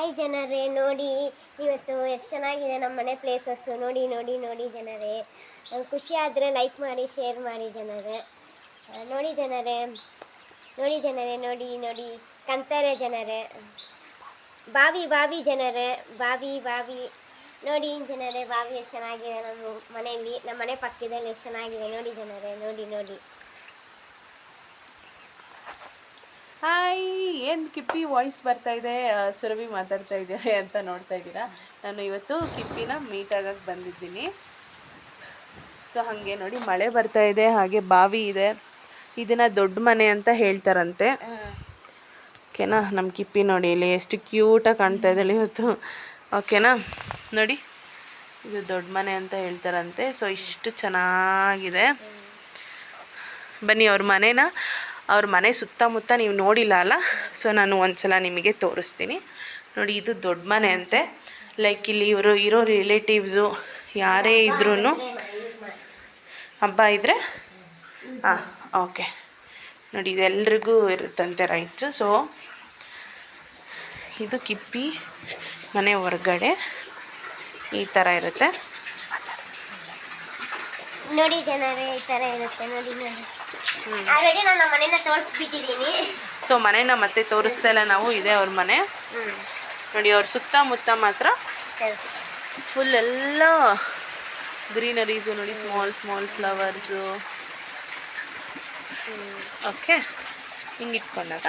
Hi ಜನರೇ, ನೋಡಿ, ಇವತ್ತು ಎಷ್ಟು ಚೆನ್ನಾಗಿದೆ ನಮ್ಮ ಮನೆ ಪ್ಲೇಸಸ್ಸು ನೋಡಿ ನೋಡಿ ನೋಡಿ ಜನರೇ. ಖುಷಿ ಆದರೆ ಲೈಕ್ ಮಾಡಿ ಶೇರ್ ಮಾಡಿ ಜನರೇ. ನೋಡಿ ಜನರೇ. ನೋಡಿ ಜನರೇ, ನೋಡಿ ನೋಡಿ. ಕಂತಾರೆ ಜನರೇ. ಬಾವಿ ಬಾವಿ ಜನರೇ. ಬಾವಿ ಬಾವಿ. ನೋಡಿ ಜನರೇ, ಬಾವಿ ಎಷ್ಟು ಚೆನ್ನಾಗಿದೆ ನಮ್ಮ ಮನೆಯಲ್ಲಿ. ನಮ್ಮ ಮನೆ ಪಕ್ಕದಲ್ಲಿ ಎಷ್ಟು ಚೆನ್ನಾಗಿದೆ. ನೋಡಿ ಜನರೇ, ನೋಡಿ ನೋಡಿ ಹಾಯ್ ಏನು ಕಿಪ್ಪಿ ವಾಯ್ಸ್ ಬರ್ತಾ ಇದೆ ಸುರಭಿ ಮಾತಾಡ್ತಾ ಇದ್ದಾರೆ ಅಂತ ನೋಡ್ತಾ ಇದ್ದೀರಾ? ನಾನು ಇವತ್ತು ಕಿಪ್ಪಿನ ಮೀಟ್ ಆಗಕ್ಕೆ ಬಂದಿದ್ದೀನಿ. ಸೊ ಹಾಗೆ ನೋಡಿ, ಮಳೆ ಬರ್ತಾ ಇದೆ, ಹಾಗೆ ಬಾವಿ ಇದೆ. ಇದನ್ನ ದೊಡ್ಡ ಮನೆ ಅಂತ ಹೇಳ್ತಾರಂತೆ. ಓಕೆನಾ? ನಮ್ಮ ಕಿಪ್ಪಿ ನೋಡಿ, ಇಲ್ಲಿ ಎಷ್ಟು ಕ್ಯೂಟಾಗಿ ಕಾಣ್ತಾ ಇದ್ದಾಳೆ ಇವತ್ತು. ಓಕೆನಾ? ನೋಡಿ, ಇದು ದೊಡ್ಡ ಮನೆ ಅಂತ ಹೇಳ್ತಾರಂತೆ. ಸೊ ಇಷ್ಟು ಚೆನ್ನಾಗಿದೆ. ಬನ್ನಿ, ಅವ್ರ ಮನೇನ. ಅವ್ರ ಮನೆ ಸುತ್ತಮುತ್ತ ನೀವು ನೋಡಿಲ್ಲ ಅಲ್ಲ? ಸೊ ನಾನು ಒಂದ್ಸಲ ನಿಮಗೆ ತೋರಿಸ್ತೀನಿ. ನೋಡಿ, ಇದು ದೊಡ್ಡ ಮನೆ ಅಂತೆ. ಲೈಕ್ ಇಲ್ಲಿ ಇವರು ಇರೋ ರಿಲೇಟಿವ್ಸು ಯಾರೇ ಇದ್ರೂ ಹಬ್ಬ ಇದ್ದರೆ ಹಾಂ ಓಕೆ ನೋಡಿ ಇದೆಲ್ರಿಗೂ ಇರುತ್ತಂತೆ ರೈಟ್ಸು ಸೊ ಇದು ಕಿಪ್ಪಿ ಮನೆ ಹೊರಗಡೆ. ಈ ಥರ ಇರುತ್ತೆ. ನೋಡಿ ಜನರೇ, ಈ ಥರ ಇರುತ್ತೆ. ನೋಡಿ ನೋಡಿ. ಆಲ್ರೆಡಿ ನಾನು ನಮ್ಮ ಮನೇನ ತೋರಿಸ್ಬಿಟ್ಟಿದ್ದೀನಿ. ಸೊ ಮನೇನ ಮತ್ತೆ ತೋರಿಸ್ತಾ ಇಲ್ಲ ನಾವು ಇದೆ ಅವ್ರ ಮನೆ. ನೋಡಿ ಅವ್ರ ಸುತ್ತಮುತ್ತ ಮಾತ್ರ ಫುಲ್ ಎಲ್ಲ ಗ್ರೀನರೀಸು ನೋಡಿ ಸ್ಮಾಲ್ ಸ್ಮಾಲ್ ಫ್ಲವರ್ಸು ಓಕೆ ಹಿಂಗೆ ಇಟ್ಕೊಂಡಾಗ.